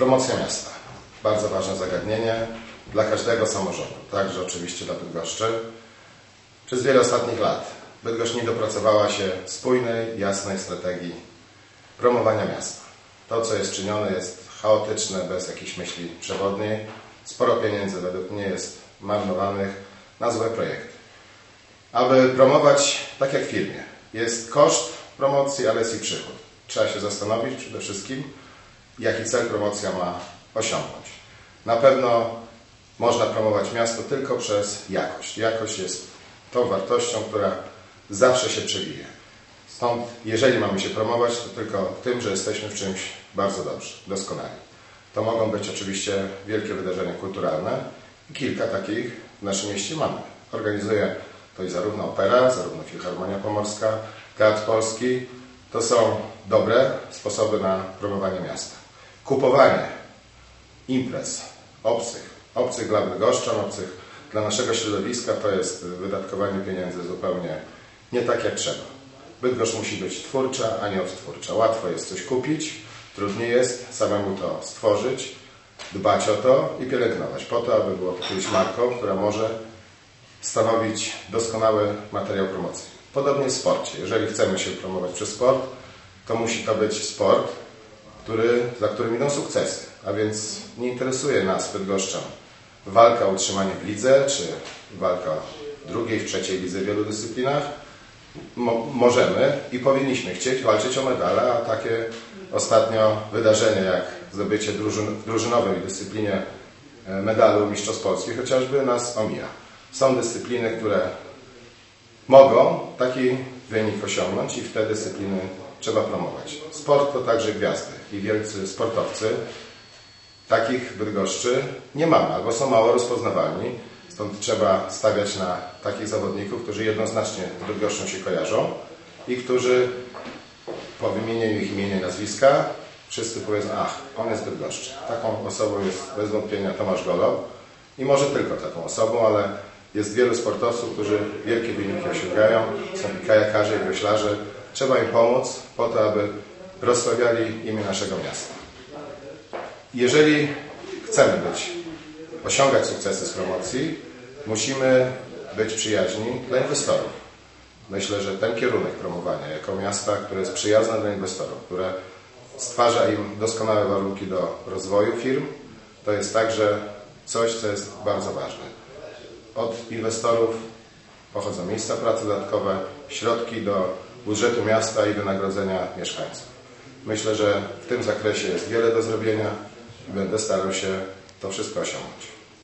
Promocja miasta. Bardzo ważne zagadnienie dla każdego samorządu, także oczywiście dla Bydgoszczy. Przez wiele ostatnich lat Bydgoszcz nie dopracowała się spójnej, jasnej strategii promowania miasta. To, co jest czynione, jest chaotyczne, bez jakiejś myśli przewodniej. Sporo pieniędzy według mnie jest marnowanych na złe projekty. Aby promować, tak jak w firmie, jest koszt promocji, ale jest i przychód. Trzeba się zastanowić przede wszystkim, jaki cel promocja ma osiągnąć. Na pewno można promować miasto tylko przez jakość. Jakość jest tą wartością, która zawsze się przewija. Stąd, jeżeli mamy się promować, to tylko tym, że jesteśmy w czymś bardzo dobrzy, doskonali. To mogą być oczywiście wielkie wydarzenia kulturalne i kilka takich w naszym mieście mamy. Organizuje to i zarówno opera, zarówno Filharmonia Pomorska, Teatr Polski. To są dobre sposoby na promowanie miasta. Kupowanie imprez obcych, obcych dla Bydgoszczan, obcych dla naszego środowiska, to jest wydatkowanie pieniędzy zupełnie nie tak jak trzeba. Bydgoszcz musi być twórcza, a nie odtwórcza. Łatwo jest coś kupić, trudniej jest samemu to stworzyć, dbać o to i pielęgnować, po to, aby było kiedyś marką, która może stanowić doskonały materiał promocyjny. Podobnie w sporcie. Jeżeli chcemy się promować przez sport, to musi to być sport, który, za którym idą sukcesy. A więc nie interesuje nas Bydgoszczan walka o utrzymanie w lidze, czy walka w drugiej, w trzeciej lidze w wielu dyscyplinach. Mo możemy i powinniśmy chcieć walczyć o medale, a takie ostatnio wydarzenie jak zdobycie drużyn w drużynowej dyscyplinie e, medalu Mistrzostw Polski chociażby nas omija. Są dyscypliny, które mogą taki wynik osiągnąć i w te dyscypliny trzeba promować. Sport to także gwiazdy i wielcy sportowcy. Takich Bydgoszczy nie mamy, albo są mało rozpoznawalni. Stąd trzeba stawiać na takich zawodników, którzy jednoznacznie z Bydgoszczą się kojarzą i którzy po wymienieniu ich imienia i nazwiska wszyscy powiedzą, ach, on jest Bydgoszczy. Taką osobą jest bez wątpienia Tomasz Golo i może tylko taką osobą, ale jest wielu sportowców, którzy wielkie wyniki osiągają, są i kajakarze, i wioślarze. Trzeba im pomóc po to, aby rozsławiali imię naszego miasta. Jeżeli chcemy być, osiągać sukcesy z promocji, musimy być przyjaźni dla inwestorów. Myślę, że ten kierunek promowania jako miasta, które jest przyjazne dla inwestorów, które stwarza im doskonałe warunki do rozwoju firm, to jest także coś, co jest bardzo ważne. Od inwestorów pochodzą miejsca pracy dodatkowe, środki do budżetu miasta i wynagrodzenia mieszkańców. Myślę, że w tym zakresie jest wiele do zrobienia i będę starał się to wszystko osiągnąć.